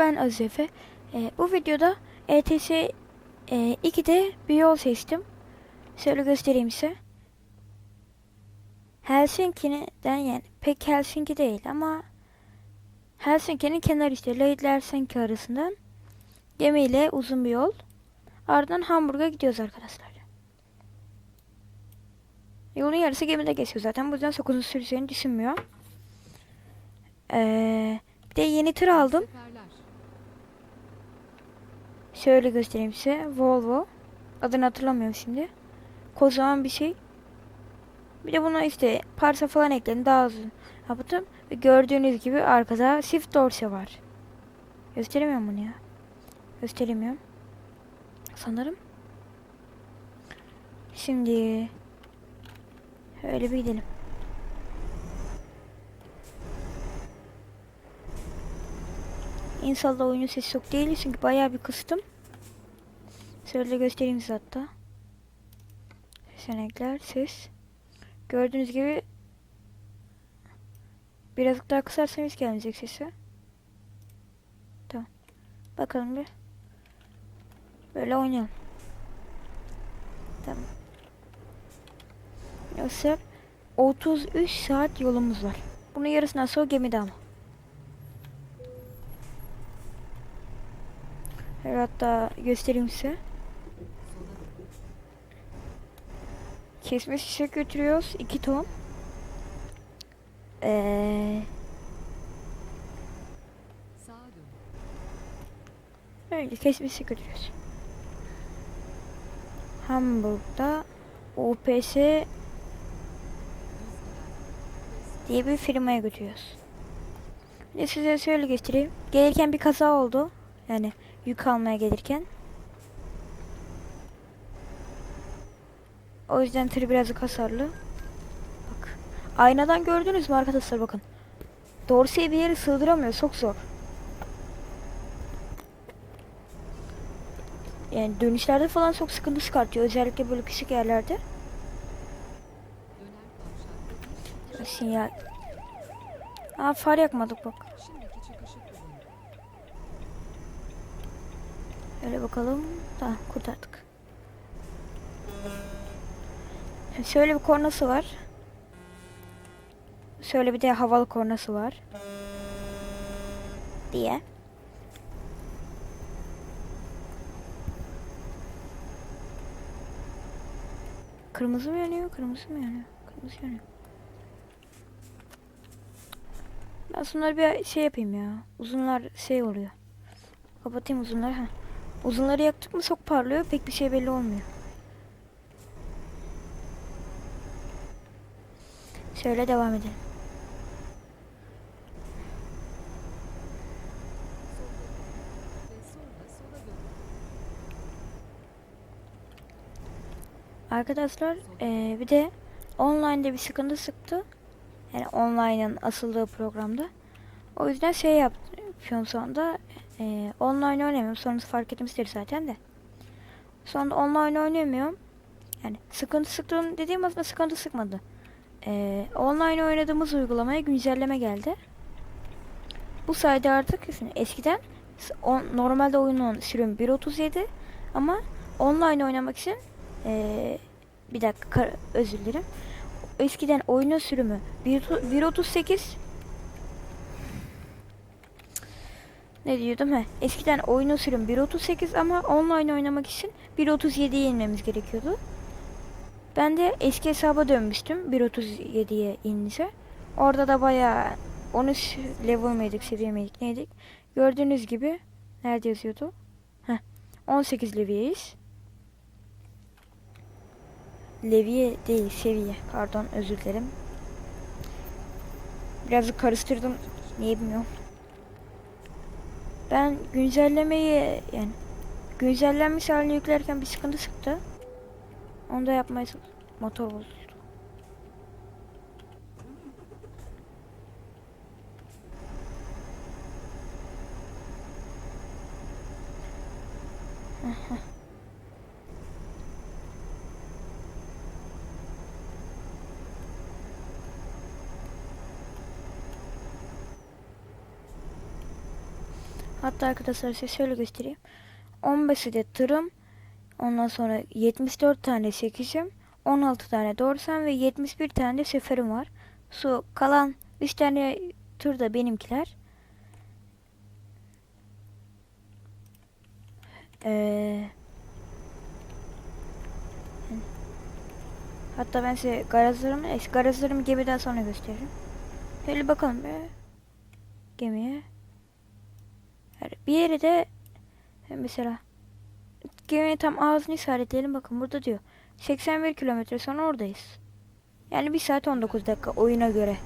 ben Aziz Efe. Ee, bu videoda ETS e, 2'de bir yol seçtim. Şöyle göstereyim size. Helsinki'den yani pek Helsinki değil ama Helsinki'nin kenar işte Leyla Helsinki arasından gemiyle uzun bir yol. Ardından Hamburg'a gidiyoruz arkadaşlar. Yolun yarısı gemide geçiyor zaten. Bu yüzden çok uzun süreceğini düşünmüyorum. Eee bir de yeni tır aldım. Şöyle göstereyim size. Volvo. Adını hatırlamıyorum şimdi. Kocaman bir şey. Bir de buna işte parça falan ekledim. Daha uzun yaptım. Ve gördüğünüz gibi arkada shift dorse var. Gösteremiyorum bunu ya. Gösteremiyorum. Sanırım. Şimdi öyle bir gidelim. İnşallah oyunun sesi çok değil çünkü bayağı bir kıstım. Şöyle göstereyim size hatta. Seçenekler, ses. Gördüğünüz gibi birazcık daha kısarsanız gelmeyecek sesi. Tamam. Bakalım bir. Böyle oynayalım. Tamam. Yoksa 33 saat yolumuz var. Bunun yarısından sonra gemide ama. Hatta göstereyim size. Kesme şişe götürüyoruz. 2 ton. Ee, öyle kesme şişe götürüyoruz. Hamburg'da OPS diye bir firmaya götürüyoruz. De size şöyle göstereyim. Gelirken bir kaza oldu. Yani yük almaya gelirken. O yüzden tır birazcık hasarlı. Bak. Aynadan gördünüz mü arkadaşlar bakın. Dorseyi bir yere sığdıramıyor. Çok zor. Yani dönüşlerde falan çok sıkıntı çıkartıyor. Özellikle böyle küçük yerlerde. Sinyal. Aa far yakmadık bak. Öyle bakalım. Tamam kurtardık. Şöyle bir kornası var. Şöyle bir de havalı kornası var. Diye. Kırmızı mı yanıyor? Kırmızı mı yanıyor? Kırmızı yanıyor. Ben şunları bir şey yapayım ya. Uzunlar şey oluyor. Kapatayım uzunları. Heh. Uzunları yaktık mı çok parlıyor. Pek bir şey belli olmuyor. Şöyle devam edelim. Arkadaşlar eee, bir de online'da bir sıkıntı sıktı. Yani online'ın asıldığı programda. O yüzden şey yapıyorum anda. eee, online oynamıyorum. Sonrası fark etmiştir zaten de. Anda online oynamıyorum. Yani sıkıntı sıktığım dediğim aslında sıkıntı sıkmadı. Eee, online oynadığımız uygulamaya güncelleme geldi. Bu sayede artık eskiden on, normalde oyunun sürümü 1.37 ama online oynamak için eee, bir dakika özür dilerim. Eskiden oyunun sürümü 1 1.38 ne diyordum he? Eskiden oyunun sürümü 1.38 ama online oynamak için 1.37'ye inmemiz gerekiyordu. Ben de eski hesaba dönmüştüm 1.37'ye inince. Orada da bayağı 13 level miydik, seviye miydik, neydik? Gördüğünüz gibi nerede yazıyordu? Heh, 18 leviyeyiz. Leviye değil, seviye. Pardon, özür dilerim. Birazcık karıştırdım. Niye bilmiyorum. Ben güncellemeyi yani güncellenmiş halini yüklerken bir sıkıntı çıktı. Onu da yapmayı motor bozuldu. Hatta arkadaşlar size şöyle göstereyim. 15 adet tırım Ondan sonra 74 tane çekişim. 16 tane dorsan ve 71 tane de seferim var. Su kalan 3 tane tır da benimkiler. Ee, hatta ben size garajlarımı, e, garajlarımı gemiden sonra gösteririm. Şöyle bakalım be. Gemiye. Bir yere de mesela gemiye tam ağzını işaretleyelim. Bakın burada diyor. 81 kilometre sonra oradayız. Yani 1 saat 19 dakika oyuna göre.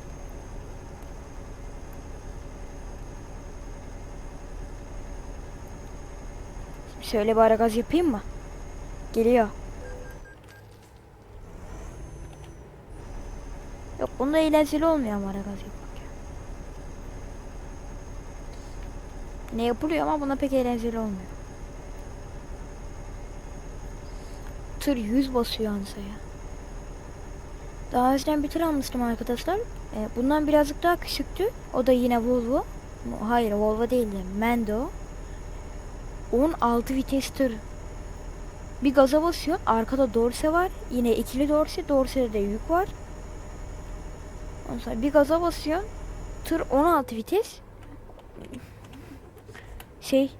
Şimdi şöyle bir ara gaz yapayım mı? Geliyor. Yok bunda eğlenceli olmuyor ama ara gaz yaparken. Ne yapılıyor ama buna pek eğlenceli olmuyor. Tır 100 basıyor ansa ya. Daha önceden bir tır almıştım arkadaşlar. Ee, bundan birazcık daha küçüktü. O da yine Volvo. Hayır Volvo değildi. Mendo. 16 vites tır. Bir gaza basıyor. Arkada dorse var. Yine ikili dorse. Dorse'de de yük var. Ondan sonra bir gaza basıyor. Tır 16 vites. Şey.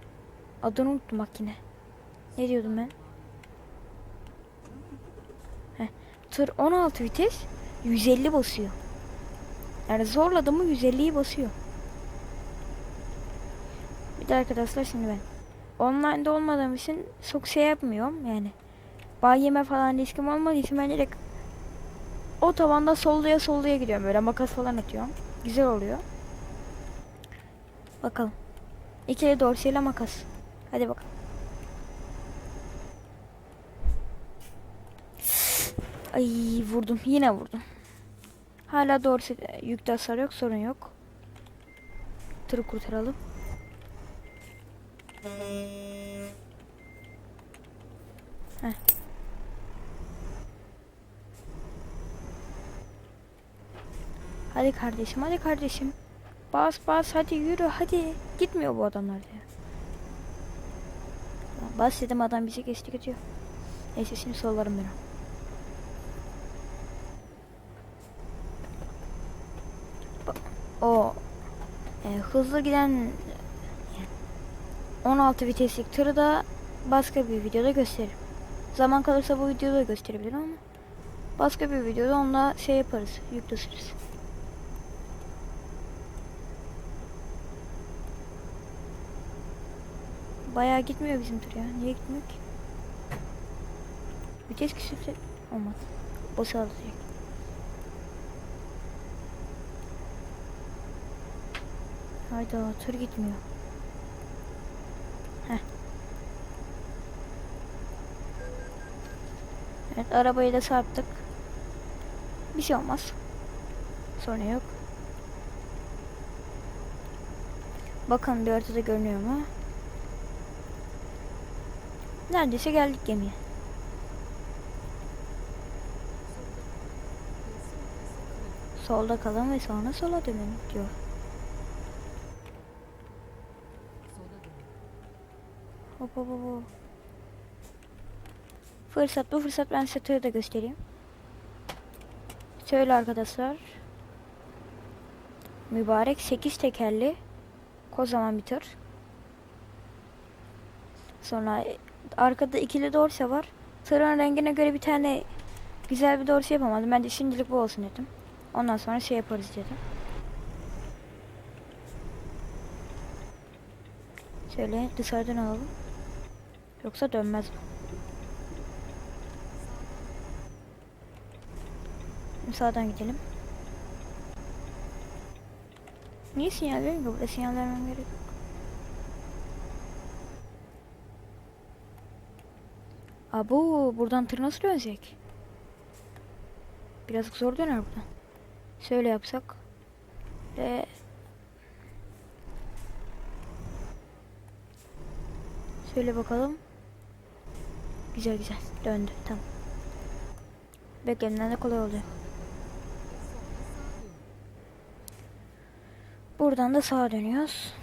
Adını unuttum bak yine. Ne diyordum ben? Heh, tır 16 vites. 150 basıyor. Yani zorladı mı 150'yi basıyor. Bir de arkadaşlar şimdi ben online'da olmadığım için çok şey yapmıyorum yani. Bay yeme falan riskim olmadığı için ben direkt o tavanda solluya solluya gidiyorum böyle makas falan atıyorum. Güzel oluyor. Bakalım. İkili dorsiyle makas. Hadi bakalım. Ay vurdum. Yine vurdum. Hala dorsi yükte hasar yok. Sorun yok. Tırı kurtaralım. Heh. Hadi kardeşim, hadi kardeşim. Bas bas hadi yürü hadi. Gitmiyor bu adamlar ya. Bas dedim adam bizi geçti gidiyor. Neyse şimdi sollarım ben. onu. Ba- O e, hızlı giden yani 16 viteslik tırı da başka bir videoda gösteririm. Zaman kalırsa bu videoda gösterebilirim ama başka bir videoda onunla şey yaparız, yük taşırız. Bayağı gitmiyor bizim tur ya. Niye gitmiyor ki? Vites küçülse olmaz. Boşaltacak. Hayda tır gitmiyor. Heh. Evet arabayı da çarptık. Bir şey olmaz. Sorun yok. Bakın bir haritada görünüyor mu? Neredeyse geldik gemiye. Solda kalın ve sonra sola dönün diyor. Hop hop. hop. Fırsat bu fırsat ben size da göstereyim. Şöyle arkadaşlar. Mübarek 8 tekerli kocaman bir tır. Sonra arkada ikili dorse var. Tırın rengine göre bir tane güzel bir dorse yapamadım. Ben de şimdilik bu olsun dedim. Ondan sonra şey yaparız dedim. Şöyle dışarıdan alalım. Yoksa dönmez Sağdan gidelim. Niye sinyal vermiyor? Burada sinyal vermem gerek yok. Buradan tır nasıl dönecek? Birazcık zor döner buradan. Şöyle yapsak. Ve Şöyle bakalım. Güzel güzel. Döndü. Tamam. Beklediğimden de kolay oluyor. Buradan da sağa dönüyoruz.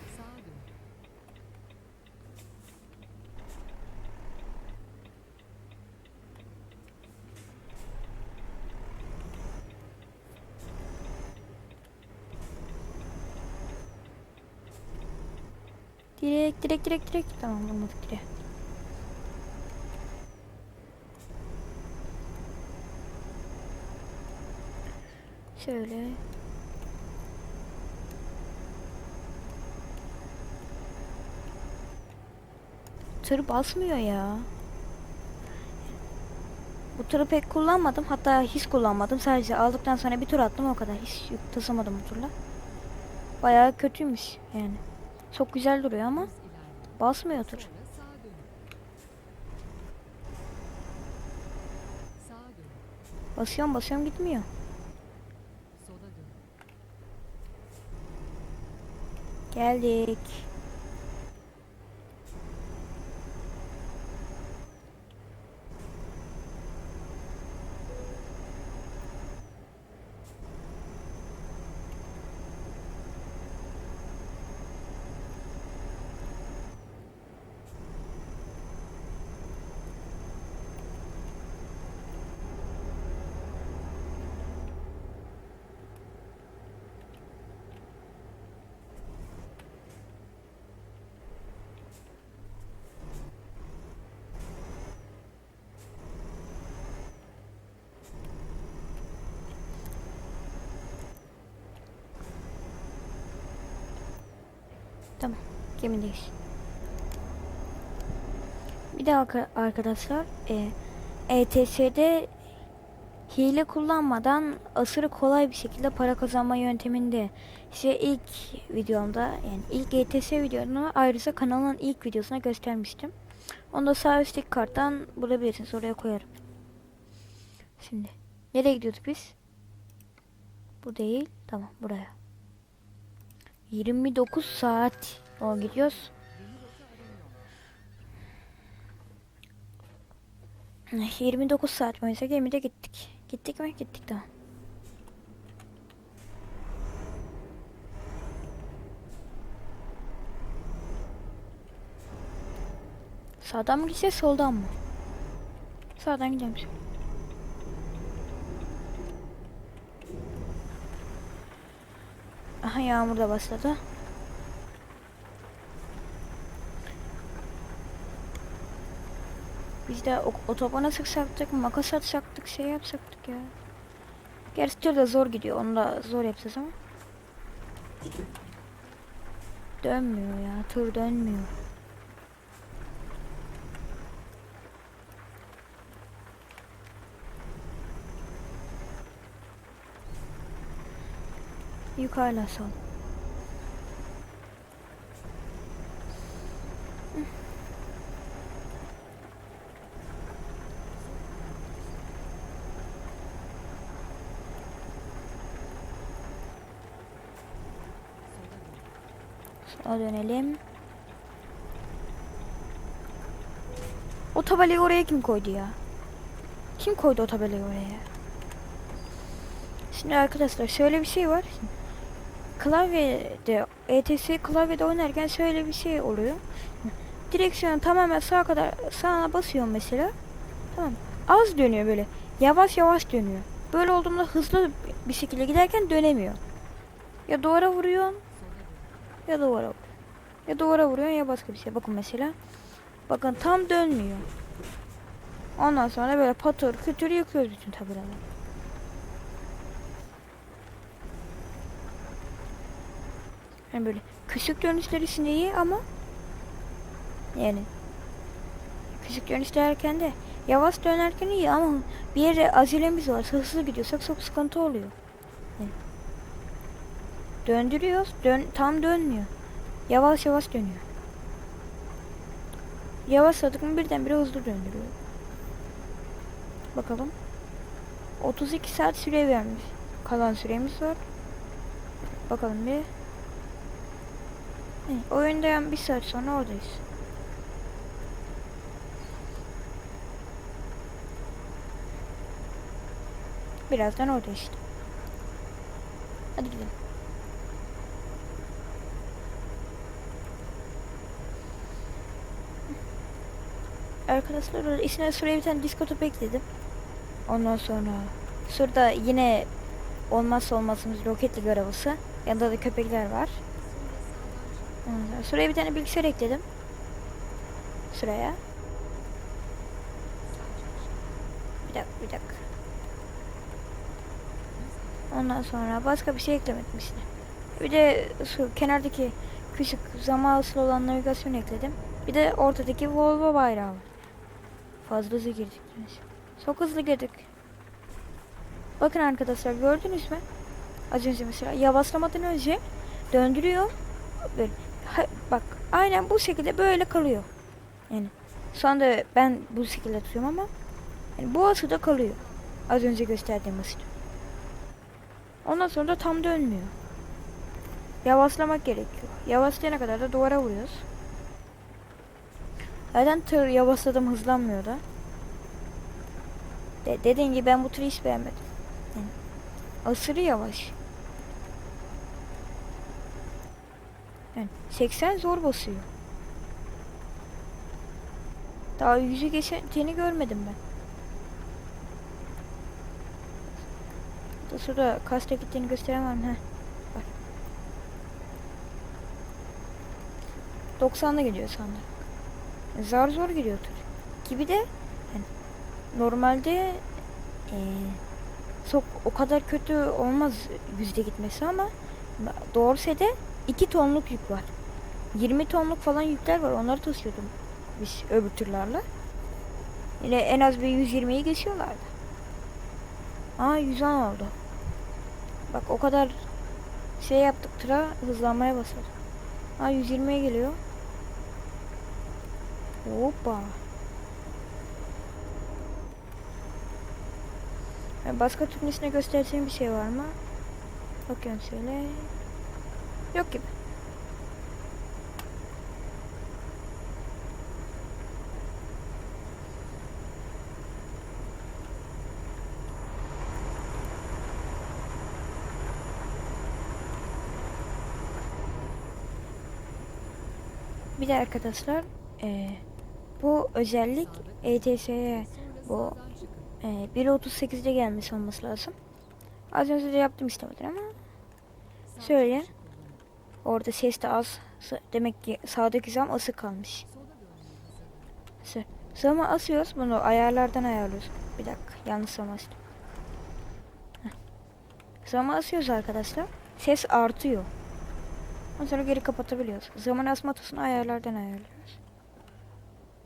Direkt direkt direkt direkt. Tamam bulmadık direkt. Şöyle. Tır basmıyor ya. Bu tırı pek kullanmadım. Hatta hiç kullanmadım. Sadece aldıktan sonra bir tur attım o kadar. Hiç yük tasamadım bu turla. Bayağı kötüymüş yani. Çok güzel duruyor ama basmıyor dönün. Basıyorum basıyorum gitmiyor. Sola dönün. Geldik. Tamam. Gemideyiz. Bir de arka- arkadaşlar e, ETS'de hile kullanmadan aşırı kolay bir şekilde para kazanma yönteminde size ilk videomda yani ilk ETS videomu ayrıca kanalın ilk videosuna göstermiştim. Onu da sağ üstteki karttan bulabilirsiniz. Oraya koyarım. Şimdi nereye gidiyorduk biz? Bu değil. Tamam buraya. 29 saat o gidiyoruz. 29 saat boyunca gemide gittik. Gittik mi? Gittik tamam. Sağdan mı gideceğiz soldan mı? Sağdan gidelim şimdi. Aha yağmur da başladı. Biz de otobana sıksaktık, makas atacaktık, şey yapacaktık ya. Gerçi tır da zor gidiyor, onu da zor yapacağız ama. Dönmüyor ya, tır dönmüyor. Yukarıda sol. Sola dönelim. O tabelayı oraya kim koydu ya? Kim koydu o tabelayı oraya? Şimdi arkadaşlar şöyle bir şey var. Klavyede ETS klavyede oynarken şöyle bir şey oluyor. Direksiyon tamamen sağa kadar sağına basıyorum mesela. Tamam. Az dönüyor böyle. Yavaş yavaş dönüyor. Böyle olduğunda hızlı bir şekilde giderken dönemiyor. Ya duvara vuruyorsun ya duvara. Ya duvara vuruyorsun ya başka bir şey. Bakın mesela. Bakın tam dönmüyor. Ondan sonra böyle patır kütür yıkıyoruz bütün tabelaları. Yani böyle küçük dönüşler için iyi ama yani küçük dönüş derken de yavaş dönerken iyi ama bir yere acelemiz var. Hızlı gidiyorsak çok sıkıntı oluyor. Yani döndürüyoruz. Dön, tam dönmüyor. Yavaş yavaş dönüyor. Yavaşladık mı birdenbire hızlı döndürüyor. Bakalım. 32 saat süre vermiş. Kalan süremiz var. Bakalım bir. Oyundan bir saat sonra oradayız. Birazdan orada işte. Hadi gidelim. Arkadaşlar içine sıraya bir tane disko topu ekledim. Ondan sonra şurada yine olmazsa olmazımız roketli arabası. Yanında da köpekler var. Ondan bir tane bilgisayar ekledim. Şuraya. Bir dakika bir dakika. Ondan sonra başka bir şey eklemedim işte. Bir de şu kenardaki küçük zaman asılı olan navigasyon ekledim. Bir de ortadaki Volvo bayrağı var. Fazla hızlı girdik. Çok hızlı girdik. Bakın arkadaşlar gördünüz mü? Az önce mesela yavaşlamadan önce döndürüyor. Böyle, bak aynen bu şekilde böyle kalıyor. Yani şu anda ben bu şekilde tutuyorum ama yani bu asıda kalıyor. Az önce gösterdiğim asıda. Ondan sonra da tam dönmüyor. Yavaşlamak gerekiyor. Yavaşlayana kadar da duvara vuruyoruz. Zaten tır yavaşladım hızlanmıyor da. De dediğim gibi ben bu tırı hiç beğenmedim. Yani aşırı yavaş. Yani 80 zor basıyor. Daha yüzü geçtiğini görmedim ben. Burada şurada kaçta gittiğini mı? Heh. Var. 90'da gidiyor sandım. Zar zor gidiyor tır. Gibi de yani normalde eee çok o kadar kötü olmaz yüzde gitmesi ama doğrusu de 2 tonluk yük var. 20 tonluk falan yükler var. Onları taşıyordum biz öbür tırlarla. Yine en az bir 120'yi geçiyorlardı. Aa 110 oldu. Bak o kadar şey yaptık tıra hızlanmaya başladı. Aa 120'ye geliyor. Hoppa. Başka türün üstüne göstereceğim bir şey var mı? Bakıyorum şöyle. Yok gibi. Bir de arkadaşlar eee, bu özellik ETS'ye bu eee 1.38'de gelmiş olması lazım. Az önce de yaptım istemedim ama kullanın. Orada ses de az. Demek ki sağdaki zam asık kalmış. Zamı asıyoruz bunu ayarlardan ayarlıyoruz. Bir dakika yanlış zam açtım. Heh. Zamı asıyoruz arkadaşlar. Ses artıyor. Ondan sonra geri kapatabiliyoruz. Zaman asma tuşunu ayarlardan ayarlıyoruz.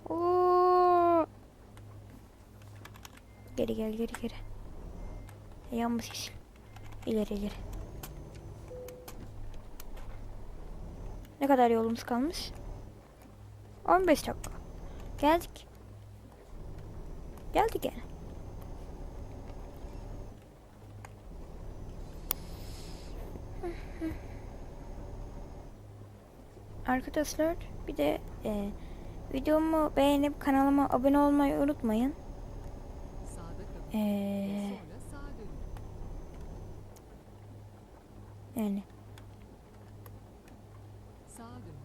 Oo. Geri gel geri geri. Yanlış iş. İleri ileri. Ne kadar yolumuz kalmış? 15 dakika. Geldik. Geldik yani. Arkadaşlar bir de e, videomu beğenip kanalıma abone olmayı unutmayın. E, dönün. yani Sağa dönün.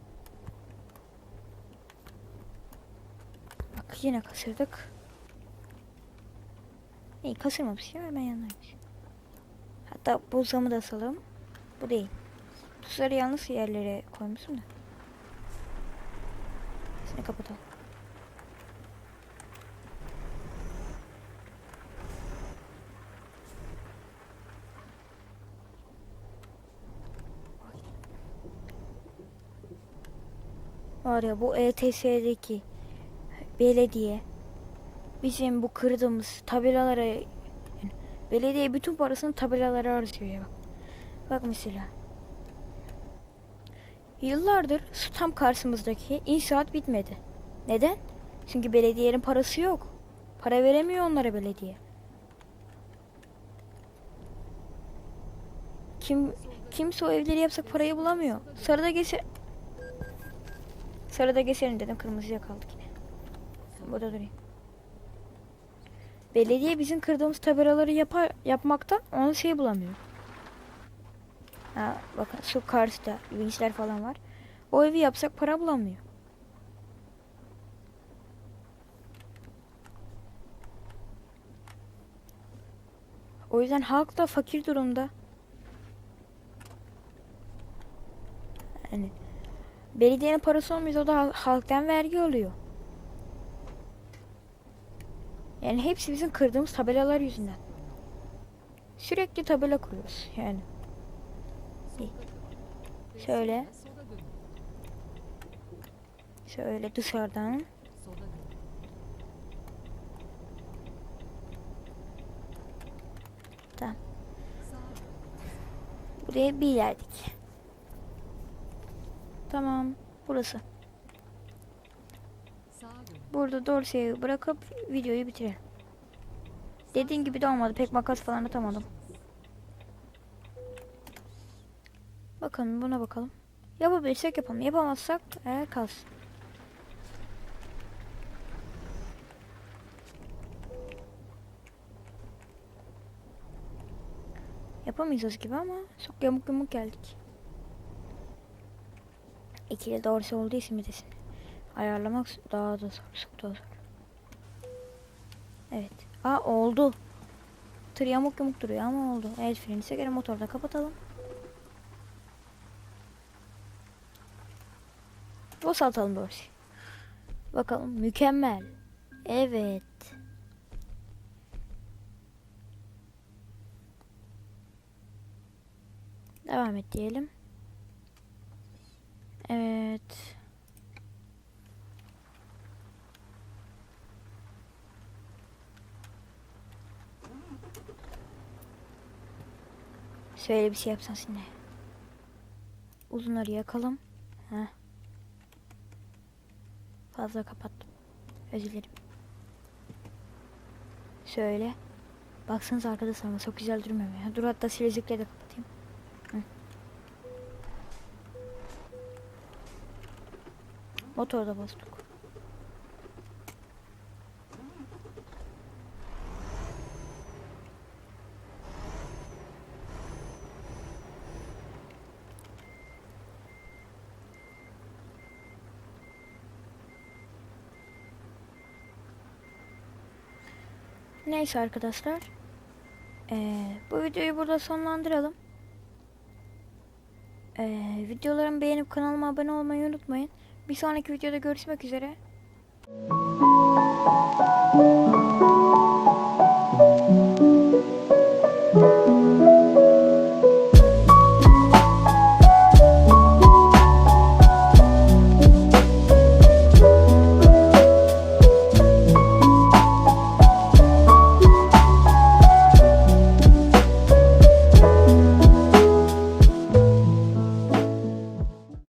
bak yine kasırdık. İyi kasırmamış ya hemen yanlarmış. Hatta bu zamı da asalım. Bu değil. Tuzları yanlış yerlere koymuşum da. Seni kapatalım. Var ya bu ETS'deki belediye bizim bu kırdığımız tabelalara yani belediye bütün parasını tabelalara harcıyor ya. Bak mesela. Yıllardır tam karşımızdaki inşaat bitmedi. Neden? Çünkü belediyenin parası yok. Para veremiyor onlara belediye. Kim kimse o evleri yapsak parayı bulamıyor. Sarıda geçe Sarıda geçelim dedim kırmızıya kaldık. Burada durayım. Belediye bizim kırdığımız tabelaları yapar, yapmakta onu şey bulamıyor. Ha, bakın şu karşıda vinçler falan var. O evi yapsak para bulamıyor. O yüzden halk da fakir durumda. Yani Belediyenin parası olmuyor o da hal- halktan vergi alıyor. Yani hepsi bizim kırdığımız tabelalar yüzünden. Sürekli tabela kuruyoruz yani. Şöyle. Şöyle dışarıdan. Tamam. Buraya bir ilerledik. Tamam. Burası. Burada Dorsey'i bırakıp videoyu bitirelim. Dediğim gibi de olmadı. Pek makas falan atamadım. Bakalım buna bakalım. Yapabilirsek yapalım. Yapamazsak eğer kalsın. Yapamayacağız gibi ama çok yamuk yamuk geldik. İkili doğrusu olduğu bir desin. Ayarlamak daha da zor. Çok daha zor. Evet. Aa oldu. Tır yamuk yamuk duruyor ama oldu. El freni göre motoru da kapatalım. Boşaltalım doğrusu. Bakalım mükemmel. Evet. Devam et diyelim. Evet. Şöyle bir şey yapsan şimdi. Uzunları yakalım. Heh. Fazla kapattım. Özür dilerim. Şöyle. Baksanıza arkadaşlar ama çok güzel durmuyor mu ya. Dur hatta silezikleri de kapatayım. Hı. Motoru da bozduk. Neyse arkadaşlar. Ee, bu videoyu burada sonlandıralım. Ee, videolarımı beğenip kanalıma abone olmayı unutmayın. Bir sonraki videoda görüşmek üzere.